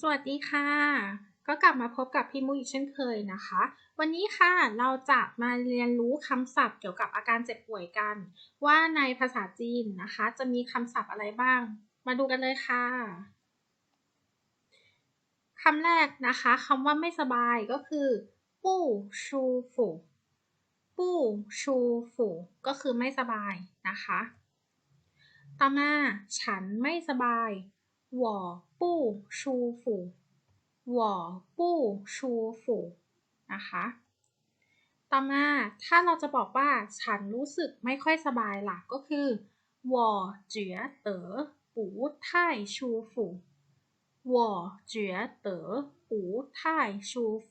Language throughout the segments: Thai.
สวัสดีค่ะ ก็กลับมาพบกับพี่มุกอีกเช่นเคยนะคะ วันนี้ค่ะเราจะมาเรียนรู้คำศัพท์เกี่ยวกับอาการเจ็บป่วยกัน ว่าในภาษาจีนนะคะ จะมีคำศัพท์อะไรบ้าง มาดูกันเลยค่ะคำแรกนะคะคำว่าไม่สบายก็คือปู้ชูฝูปู้ชูฝูก็คือไม่สบายนะคะ ต่อมาฉันไม่สบาย 我不舒服我不舒服นะคะ ต่อมาถ้าเราจะบอกว่าฉันรู้สึกไม่ค่อยสบายล่ะก็คือ我觉得不太舒服我觉得不太舒服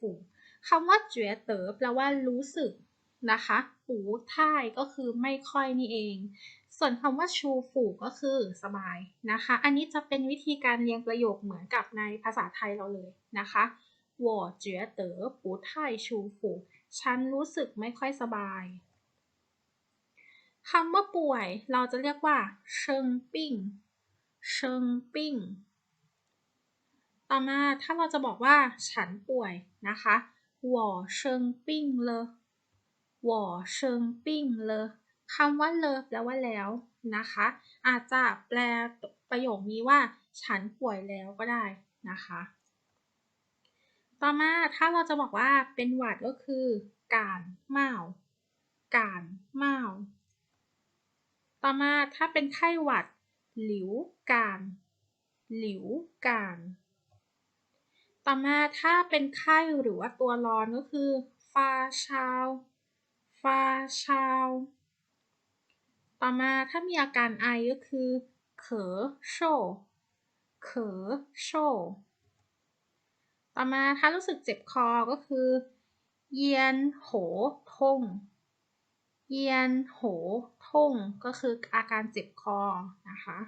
คำว่าเจ๋เต๋อแปลว่ารู้สึกนะคะปูท่ายก็คือไม่ค่อยนี่เอง ส่วนคำว่าชูฝูก็คือสบายนะคะ อันนี้จะเป็นวิธีการเรียงประโยคเหมือนกับในภาษาไทยเราเลยนะคะ我觉得不太舒服ฉันรู้สึกไม่ค่อยสบายคำว่าป่วยเราจะเรียกว่าเชิงปิ้งเชิงปิ้งต่อมาถ้าเราจะบอกว่าฉันป่วยนะคะ我生病了我生病了 คำว่าเลแปลว่าแล้วนะคะ อาจจะแปลประโยคนี้ว่า ฉันป่วยแล้วก็ได้นะคะ ต่อมาถ้าเราจะบอกว่าเป็นหวัดก็คือ การเมาการเมาต่อมาถ้าเป็นไข้หวัด หลิวการ หลิวการ ต่อมาถ้าเป็นไข้หรือว่าตัวร้อนก็คือฟาชาวฟาชาว ต่อมาถ้ามีอาการไอก็คือเขอโชเขอโชต่อมาถ้ารู้สึกเจ็บคอก็คือเยียนโหทงเยียนโหทงก็คืออาการเจ็บคอนะคะ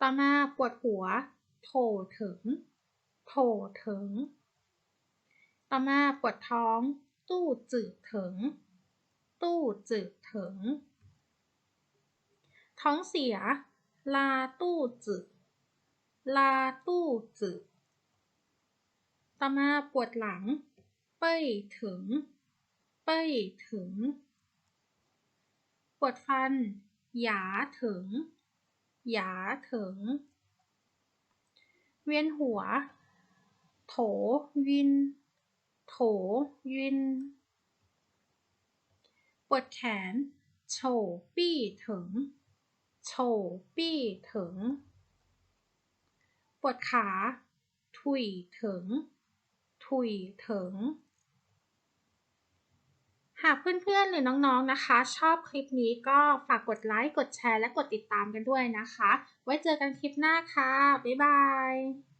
ต่อมาปวดหัว โถถึง โถถึง ต่อมาปวดท้อง ตู้จืดถึง ตู้จืดถึง ท้องเสีย ลาตู้จืดลาตู้จืดต่อมาปวดหลัง เป้ยถึง เป้ยถึง ปวดฟัน หยาถึง หยาถึง เวียนหัว โถวิน โถวิน ปวดแขน โฉปี้ถึง โฉปี้ถึงปวดขา ถุยถึงถุยถึงหากเพื่อนๆ หรือน้องๆ นะคะ ชอบคลิปนี้ก็ฝากกดไลค์ กดแชร์ และกดติดตามกันด้วยนะคะ ไว้เจอกันคลิปหน้าค่ะ บ๊ายบาย